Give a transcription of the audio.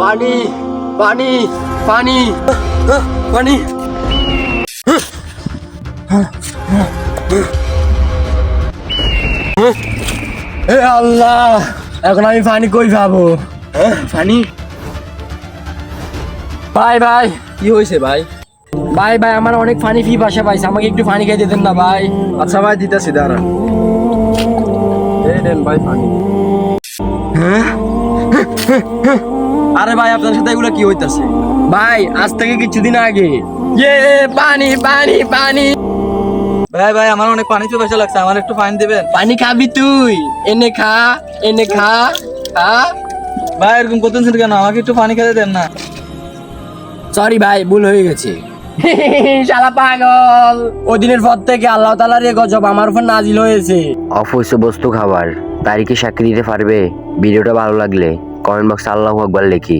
পানি পানি পানি। পানি। এ আল্লাহ এখন আমি পানি কই পাবো? পানি? ভাই ভাই কি হয়েছে ভাই? ভাই ভাই আমার অনেক পানি ফি বাসা পাইছে আমাকে একটু পানি খেয়ে দিতেন না ভাই। আচ্ছা ভাই দিতেছি দাঁড়া এই নেন ভাই পানি। আরে ভাই আপনার সাথে এগুলো কি হইতাছে? ভাই আজ থেকে কিছুদিন আগে। ইয়ে পানি পানি পানি। ভাই ভাই আমার অনেক পানি চলে লাগছে আমার একটু পানি দিবেন? পানি খাবি তুই। এনে খা এনে খা খা। ভাই এরকম করতেছেন কেন? আমাকে একটু পানি খেতে দেন না। সরি ভাই ভুল হয়ে গেছে। শালা পাগল। ওদিনের পর থেকে আল্লাহ তালার এ গজব আমার উপর নাজিল হয়েছে। অপৈশ্য বস্তু খাবার তারিখে সাক্ষী দিতে পারবে? ভিডিওটা ভালো লাগলে। কমেন্ট বক্সে আল্লাহ আকবার লিখি।